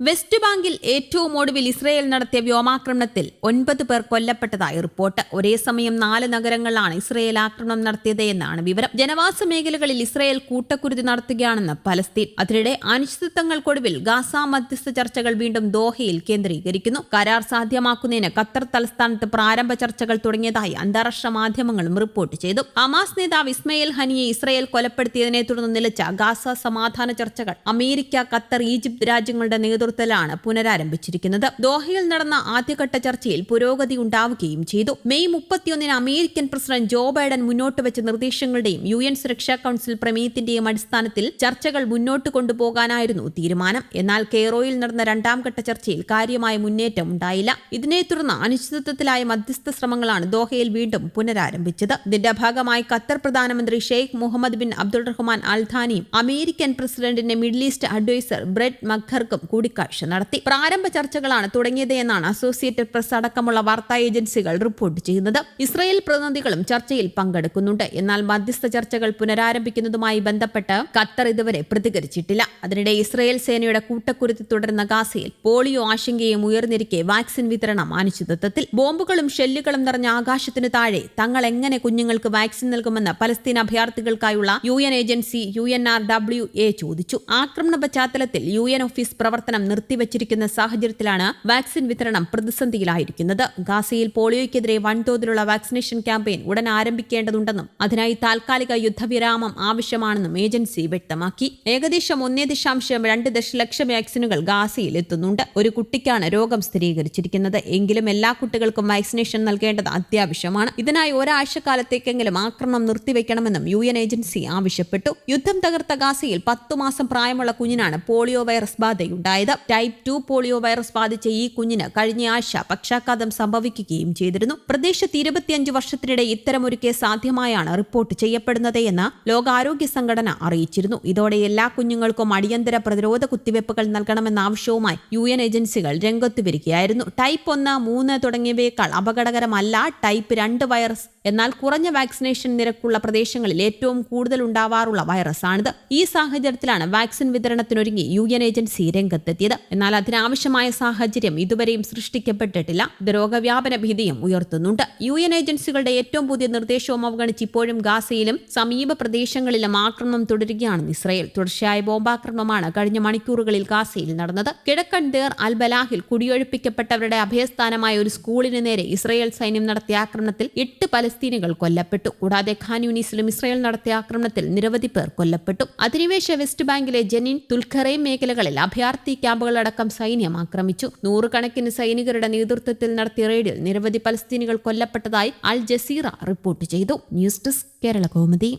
West ബാങ്കിൽ ഏറ്റവും ഒടുവിൽ ഇസ്രയേൽ നടത്തിയ വ്യോമാക്രമണത്തിൽ ഒൻപത് പേർ കൊല്ലപ്പെട്ടതായി റിപ്പോർട്ട്. ഒരേ സമയം നാല് നഗരങ്ങളിലാണ് ഇസ്രയേൽ ആക്രമണം നടത്തിയത് എന്നാണ് വിവരം. ജനവാസ മേഖലകളിൽ ഇസ്രയേൽ കൂട്ടക്കുരുതി നടത്തുകയാണെന്ന് പലസ്തീൻ. അതിനിടെ അനിശ്ചിതത്വങ്ങൾക്കൊടുവിൽ ഗാസ മധ്യസ്ഥ ചർച്ചകൾ വീണ്ടും ദോഹയിൽ കേന്ദ്രീകരിക്കുന്നു. കരാർ സാധ്യമാക്കുന്നതിന് ഖത്തർ തലസ്ഥാനത്ത് പ്രാരംഭ ചർച്ചകൾ തുടങ്ങിയതായി അന്താരാഷ്ട്ര മാധ്യമങ്ങളും റിപ്പോർട്ട് ചെയ്തു. ഹമാസ് നേതാവ് ഇസ്മയിൽ ഹനിയെ ഇസ്രയേൽ കൊലപ്പെടുത്തിയതിനെ തുടർന്ന് നിലച്ച ഗാസ സമാധാന ചർച്ചകൾ അമേരിക്ക ഖത്തർ ഈജിപ്ത് രാജ്യങ്ങളുടെ നേതൃത്വത്തിലാണ് പുനരാരംഭിച്ചിരിക്കുന്നത്. ദോഹയിൽ നടന്ന ആദ്യഘട്ട ചർച്ചയിൽ പുരോഗതി ഉണ്ടാവുകയും ചെയ്തു. മെയ് മുപ്പത്തിയൊന്നിന് അമേരിക്കൻ പ്രസിഡന്റ് ജോ ബൈഡൻ മുന്നോട്ട് വെച്ച നിർദ്ദേശങ്ങളുടെയും യു എൻ സുരക്ഷാ കൌൺസിൽ പ്രമേയത്തിന്റെയും അടിസ്ഥാനത്തിൽ ചർച്ചകൾ മുന്നോട്ട് കൊണ്ടുപോകാനായിരുന്നു തീരുമാനം. എന്നാൽ കെയ്റോയിൽ നടന്ന രണ്ടാം ഘട്ട ചർച്ചയിൽ കാര്യമായ മുന്നേറ്റം ഉണ്ടായില്ല. ഇതിനെ തുടർന്ന് അനിശ്ചിതത്വത്തിലായ മധ്യസ്ഥ ശ്രമങ്ങളാണ് ദോഹയിൽ വീണ്ടും പുനരാരംഭിച്ചത്. ഇതിന്റെ ഭാഗമായി ഖത്തർ പ്രധാനമന്ത്രി Sheikh Mohammed bin Abdul Rahman അൽധാനിയും American പ്രസിഡന്റിന്റെ മിഡിൽ ഈസ്റ്റ് അഡ്വൈസർ ബ്രെഡ് മഖർക്കും കൂടിക്കാഴ്ച നടത്തി. പ്രാരംഭ ചർച്ചകളാണ് തുടങ്ങിയത് എന്നാണ് അസോസിയേറ്റഡ് പ്രസ് അടക്കമുള്ള വാർത്താ ഏജൻസികൾ റിപ്പോർട്ട് ചെയ്യുന്നത്. ഇസ്രയേൽ പ്രതിനിധികളും ചർച്ചയിൽ പങ്കെടുക്കുന്നുണ്ട്. എന്നാൽ മധ്യസ്ഥ ചർച്ചകൾ പുനരാരംഭിക്കുന്നതുമായി ബന്ധപ്പെട്ട് ഖത്തർ ഇതുവരെ പ്രതികരിച്ചിട്ടില്ല. അതിനിടെ ഇസ്രയേൽ സേനയുടെ കൂട്ടക്കുരുത്തി തുടരുന്ന ഗാസയിൽ പോളിയോ ആശങ്കയും ഉയർന്നിരിക്കെ വാക്സിൻ വിതരണം അനിശ്ചിതത്വത്തിൽ. ബോംബുകളും ഷെല്ലുകളും നിറഞ്ഞ ആകാശത്തിന് താഴെ തങ്ങൾ എങ്ങനെ കുഞ്ഞുങ്ങൾക്ക് വാക്സിൻ നൽകുമെന്ന് Palestine അഭയാർത്ഥികൾക്കായുള്ള U N agency U N R W A ചോദിച്ചു. ആക്രമണ പശ്ചാത്തലത്തിൽ യു എൻ ഓഫീസ് പ്രവർത്തനം നിർത്തിവച്ചിരിക്കുന്ന സാഹചര്യത്തിലാണ് വാക്സിൻ വിതരണം പ്രതിസന്ധിയിലായിരിക്കുന്നത്. ഗാസയിൽ പോളിയോയ്ക്കെതിരെ വൻതോതിലുള്ള വാക്സിനേഷൻ ക്യാമ്പയിൻ ഉടൻ ആരംഭിക്കേണ്ടതുണ്ടെന്നും അതിനായി താൽക്കാലിക യുദ്ധവിരാമം ആവശ്യമാണെന്നും ഏജൻസി വ്യക്തമാക്കി. ഏകദേശം ഒന്നേ ദശാംശം രണ്ട് ദശലക്ഷം വാക്സിനുകൾ ഗാസയിൽ എത്തുന്നുണ്ട്. ഒരു കുട്ടിക്കാണ് രോഗം സ്ഥിരീകരിച്ചിരിക്കുന്നത്. എങ്കിലും എല്ലാ കുട്ടികൾക്കും വാക്സിനേഷൻ നൽകേണ്ടത് അത്യാവശ്യമാണ്. ഇതിനായി ഒരാഴ്ചക്കാലത്തേക്കെങ്കിലും ആക്രമണം നിർത്തിവെക്കണമെന്നും യു എൻ ഏജൻസി ആവശ്യപ്പെട്ടു. യുദ്ധം തകർത്ത ഗാസയിൽ പത്തു മാസം പ്രായമുള്ള കുഞ്ഞിനാണ് പോളിയോ വൈറസ് ബാധയുണ്ടായത്. ടൈപ്പ് ടു പോളിയോ വൈറസ് ബാധിച്ച ഈ കുഞ്ഞിന് കഴിഞ്ഞ ആഴ്ച പക്ഷാഘാതം സംഭവിക്കുകയും ചെയ്തിരുന്നു. പ്രദേശത്ത് ഇരുപത്തിയഞ്ച് വർഷത്തിനിടെ ഇത്തരമൊരു കേസ് ആദ്യമായാണ് റിപ്പോർട്ട് ചെയ്യപ്പെടുന്നത് എന്ന് ലോകാരോഗ്യ സംഘടന അറിയിച്ചിരുന്നു. ഇതോടെ എല്ലാ കുഞ്ഞുങ്ങൾക്കും അടിയന്തര പ്രതിരോധ കുത്തിവയ്പ്പുകൾ നൽകണമെന്ന ആവശ്യവുമായി യു എൻ ഏജൻസികൾ രംഗത്ത് വരികയായിരുന്നു. ടൈപ്പ് ഒന്ന് മൂന്ന് തുടങ്ങിയവയേക്കാൾ അപകടകരമല്ല ടൈപ്പ് രണ്ട് വൈറസ് എന്നാൽ കുറഞ്ഞ വാക്സിനേഷൻ നിരക്കുള്ള പ്രദേശങ്ങളിൽ ഏറ്റവും കൂടുതൽ ഉണ്ടാവാറുള്ള വൈറസാണിത്. ഈ സാഹചര്യത്തിലാണ് വാക്സിൻ വിതരണത്തിനൊരുങ്ങി യു എൻ ഏജൻസി രംഗത്തെത്തിയത്. എന്നാൽ അതിനാവശ്യമായ സാഹചര്യം ഇതുവരെയും സൃഷ്ടിക്കപ്പെട്ടിട്ടില്ല. ഇത് രോഗവ്യാപന ഭീതിയും ഉയർത്തുന്നുണ്ട്. യു എൻ ഏജൻസികളുടെ ഏറ്റവും പുതിയ നിർദ്ദേശവും അവഗണിച്ച് ഇപ്പോഴും ഗാസയിലും സമീപ പ്രദേശങ്ങളിലും ആക്രമണം തുടരുകയാണ് ഇസ്രയേൽ. തുടർച്ചയായ ബോംബാക്രമണമാണ് കഴിഞ്ഞ മണിക്കൂറുകളിൽ ഗാസയിൽ നടന്നത്. കിഴക്കൻ ദേർ അൽ ബലാഹിൽ കുടിയൊഴിപ്പിക്കപ്പെട്ടവരുടെ അഭയസ്ഥാനമായ ഒരു സ്കൂളിന് നേരെ ഇസ്രയേൽ സൈന്യം നടത്തിയ ആക്രമണത്തിൽ എട്ട് പലസ്തീനുകൾ കൊല്ലപ്പെട്ടു. കൂടാതെ ഖാൻ യൂണീസിലും ഇസ്രയേൽ നടത്തിയ ആക്രമണത്തിൽ നിരവധി പേർ കൊല്ലപ്പെട്ടു. അധിനിവേശ വെസ്റ്റ് ബാങ്കിലെ ജനീൻ തുൽഖറൈം മേഖലകളിൽ അഭയാർത്ഥി ക്യാമ്പുകളടക്കം സൈന്യം ആക്രമിച്ചു. നൂറുകണക്കിന് സൈനികരുടെ നേതൃത്വത്തിൽ നടത്തിയ റെയ്ഡിൽ നിരവധി ഫലസ്തീനികൾ കൊല്ലപ്പെട്ടതായി അൽ ജസീറ റിപ്പോർട്ട് ചെയ്തു. News desk Kerala Kaumudi.